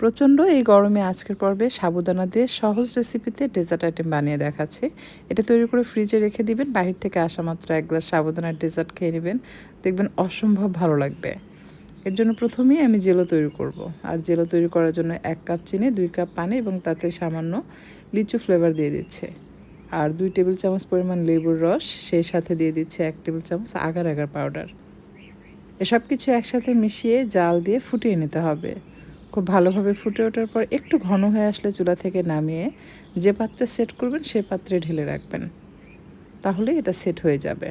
প্রচণ্ড এই গরমে আজকের পর্বে সাবুদানা দিয়ে সহজ রেসিপিতে ডেজার্ট আইটেম বানিয়ে দেখাচ্ছি। এটা তৈরি করে ফ্রিজে রেখে দিবেন, বাহির থেকে আসা মাত্র এক গ্লাস সাবুদানার ডেজার্ট খেয়ে নেবেন। দেখবেন অসম্ভব ভালো লাগবে। এর জন্য প্রথমেই আমি জেলো তৈরি করব। আর জেলো তৈরি করার জন্য এক কাপ চিনি, দুই কাপ পানি এবং তাতে সামান্য লিচু ফ্লেভার দিয়ে দিচ্ছে। আর দুই টেবিল চামচ পরিমাণ লেবুর রস, সেই সাথে দিয়ে দিচ্ছে এক টেবিল চামচ আগার আগার পাউডার এসব কিছু একসাথে মিশিয়ে জাল দিয়ে ফুটিয়ে নিতে হবে। খুব ভালোভাবে ফুটে ওঠার পর একটু ঘন হয়ে আসলে চুলা থেকে নামিয়ে যে পাত্রে সেট করবেন সে পাত্রে ঢেলে রাখবেন। তাহলে এটা সেট হয়ে যাবে।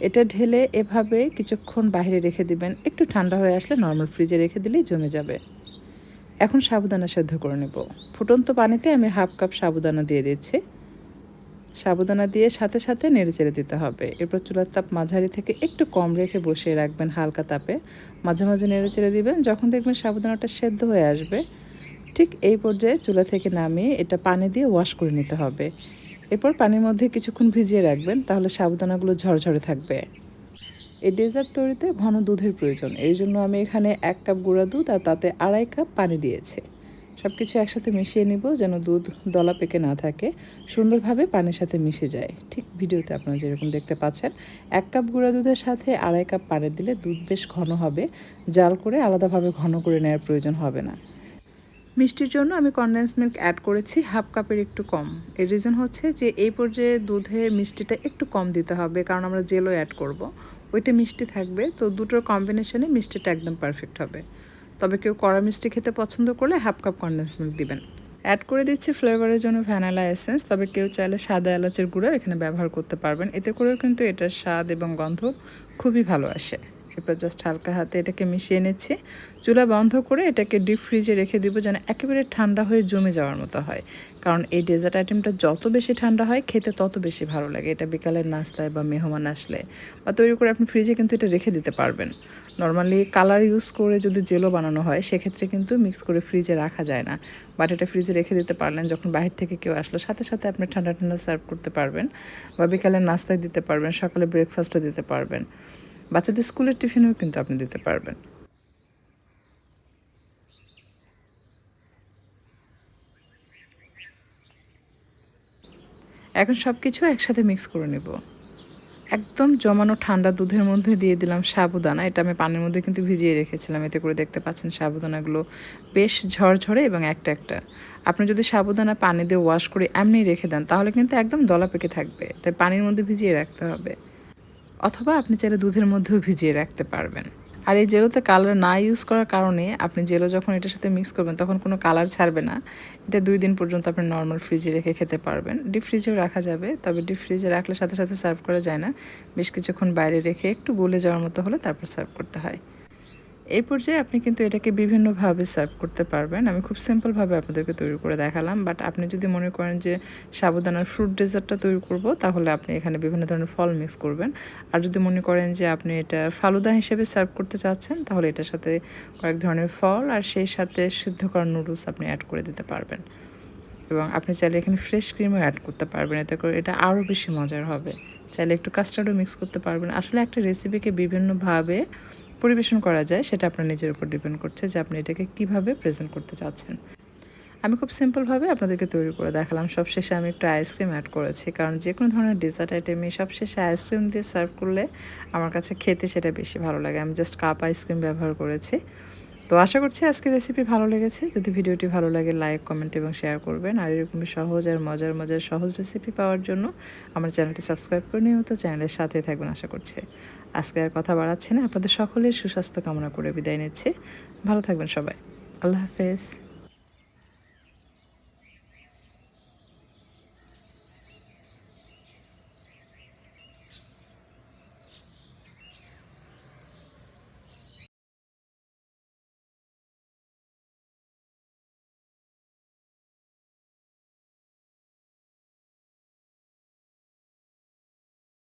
এটা ঢেলে এভাবে কিছুক্ষণ বাইরে রেখে দিবেন। একটু ঠান্ডা হয়ে আসলে নর্মাল ফ্রিজে রেখে দিলেই জমে যাবে। এখন সাবুদানা সেদ্ধ করে নেব। ফুটন্ত পানিতে আমি হাফ কাপ সাবুদানা দিয়ে দিচ্ছি। সাবুদানা দিয়ে সাথে সাথে নেড়ে চেড়ে দিতে হবে। এরপর চুলার তাপ মাঝারি থেকে একটু কম রেখে বসিয়ে রাখবেন হালকা তাপে। মাঝে মাঝে নেড়ে চেড়ে দিবেন, যখন দেখবেন সাবুদানাটা সেদ্ধ হয়ে আসবে। ঠিক এই পর্যায়ে চুলা থেকে নামিয়ে এটা পানি দিয়ে ওয়াশ করে নিতে হবে। এরপর পানির মধ্যে কিছুক্ষণ ভিজিয়ে রাখবেন, তাহলে সাবুদানাগুলো ঝরঝরে থাকবে। এই ডেজার্ট তৈরিতে ঘন দুধের প্রয়োজন। এই জন্য আমি এখানে এক কাপ গুঁড়া দুধ আর তাতে আড়াই কাপ পানি দিয়েছি। সব কিছু একসাথে মিশিয়ে নিব যেন দুধ দলা পেকে না থাকে, সুন্দরভাবে পানির সাথে মিশে যায়। ঠিক ভিডিওতে আপনারা যেরকম দেখতে পাচ্ছেন, এক কাপ গুঁড়া দুধের সাথে আড়াই কাপ পানি দিলে দুধ বেশ ঘন হবে, জাল করে আলাদাভাবে ঘন করে নেওয়ার প্রয়োজন হবে না। মিষ্টির জন্য আমি কনডেন্স মিল্ক অ্যাড করেছি, হাফ কাপের একটু কম। এর রিজন হচ্ছে যে এই পর্যায়ে দুধের মিষ্টিটা একটু কম দিতে হবে, কারণ আমরা জেলও অ্যাড করব। ওইটা মিষ্টি থাকবে, তো দুটোর কম্বিনেশনে মিষ্টিটা একদম পারফেক্ট হবে। তবে কেউ কড়া মিষ্টি খেতে পছন্দ করলে হাফ কাপ কনডেন্স মিল্ক দিবেন। অ্যাড করে দিচ্ছি ফ্লেভারের জন্য ভ্যানিলা এসেন্স তবে কেউ চাইলে সাদা এলাচের গুঁড়ো এখানে ব্যবহার করতে পারবেন। এতে করেও কিন্তু এটার স্বাদ এবং গন্ধ খুবই ভালো আসে। এরপর জাস্ট হালকা হাতে এটাকে মিশিয়ে নিচ্ছি। চুলা বন্ধ করে এটাকে ডিপ ফ্রিজে রেখে দিব যেন একেবারে ঠান্ডা হয়ে জমে যাওয়ার মতো হয়। কারণ এই ডেজার্ট আইটেমটা যত বেশি ঠান্ডা হয়, খেতে তত বেশি ভালো লাগে। এটা বিকালের নাস্তায় বা মেহমান আসলে বা তৈরি করে আপনি ফ্রিজে কিন্তু এটা রেখে দিতে পারবেন। নর্মালি কালার ইউজ করে যদি জেলো বানানো হয়, সেক্ষেত্রে কিন্তু মিক্স করে ফ্রিজে রাখা যায় না। বাট এটা ফ্রিজে রেখে দিতে পারলেন যখন বাহির থেকে কেউ আসলো, সাথে সাথে আপনি ঠান্ডা ঠান্ডা সার্ভ করতে পারবেন বা বিকালে নাস্তায় দিতে পারবেন, সকালে ব্রেকফাস্টে দিতে পারবেন। বাচ্চাদের স্কুলের টিফিনেও কিন্তু আপনি দিতে পারবেন। এখন সব কিছু একসাথে মিক্স করে নেব। একদম জমানো ঠান্ডা দুধের মধ্যে দিয়ে দিলাম সাবুদানা। এটা আমি পানির মধ্যে কিন্তু ভিজিয়ে রেখেছিলাম। এতে করে দেখতে পাচ্ছেন সাবুদানাগুলো বেশ ঝরঝরে এবং একটা একটা। আপনি যদি সাবুদানা পানি দিয়ে ওয়াশ করে এমনি রেখে দেন, তাহলে কিন্তু একদম দলা পেকে থাকবে। তাই পানির মধ্যে ভিজিয়ে রাখতে হবে। অথবা আপনি চাইলে দুধের মধ্যেও ভিজিয়ে রাখতে পারবেন। আর এই জেলোতে কালার না ইউজ করার কারণে আপনি জেলো যখন এটার সাথে মিক্স করবেন, তখন কোনো কালার ছাড়বে না। এটা দুই দিন পর্যন্ত আপনি নর্মাল ফ্রিজে রেখে খেতে পারবেন। ডিপ ফ্রিজেও রাখা যাবে, তবে ডিপ ফ্রিজে রাখলে সাথে সাথে সার্ভ করা যায় না। বেশ কিছুক্ষণ বাইরে রেখে একটু গলে যাওয়ার মতো হলে তারপর সার্ভ করতে হয়। এই পর্যায়ে আপনি কিন্তু এটাকে বিভিন্নভাবে সার্ভ করতে পারবেন। আমি খুব সিম্পলভাবে আপনাদেরকে তৈরি করে দেখালাম বাট আপনি যদি মনে করেন যে সাবুদানার ফ্রুট ডেজার্টটা তৈরি করব, তাহলে আপনি এখানে বিভিন্ন ধরনের ফল মিক্স করবেন। আর যদি মনে করেন যে আপনি এটা ফালুদা হিসেবে সার্ভ করতে চাচ্ছেন, তাহলে এটার সাথে কয়েক ধরনের ফল আর সেই সাথে সিদ্ধ করা নুডলস আপনি অ্যাড করে দিতে পারবেন। এবং আপনি চাইলে এখানে ফ্রেশ ক্রিমও অ্যাড করতে পারবেন, এতে করে এটা আরও বেশি মজার হবে। চাইলে একটু কাস্টার্ডও মিক্স করতে পারবেন। আসলে একটা রেসিপিকে বিভিন্নভাবে পরিবেশন করা যায়, সেটা আপনার নিজের উপর ডিপেন্ড করছে যে আপনি এটাকে কীভাবে প্রেজেন্ট করতে চাচ্ছেন। আমি খুব সিম্পলভাবে আপনাদেরকে তৈরি করে দেখালাম। সবশেষে আমি একটু আইসক্রিম অ্যাড করেছি, কারণ যে কোনো ধরনের ডেজার্ট আইটেমে সবশেষে আইসক্রিম দিয়ে সার্ভ করলে আমার কাছে খেতে সেটা বেশি ভালো লাগে। আমি জাস্ট কাপ আইসক্রিম ব্যবহার করেছি। তো আশা করছি আজকের রেসিপি ভালো লেগেছে। যদি ভিডিওটি ভালো লাগে লাইক কমেন্ট এবং শেয়ার করবেন। আর এরকমই সহজ আর মজার মজার সহজ রেসিপি পাওয়ার জন্য আমার চ্যানেলটি সাবস্ক্রাইব করে নিয়মিত চ্যানেলের সাথে থাকবেন আশা করছি। আজকে আর কথা বাড়াচ্ছে না। আপনাদের সকলের সুস্বাস্থ্য কামনা করে বিদায় নিচ্ছে। ভালো থাকবেন সবাই। আল্লাহ হাফেজ।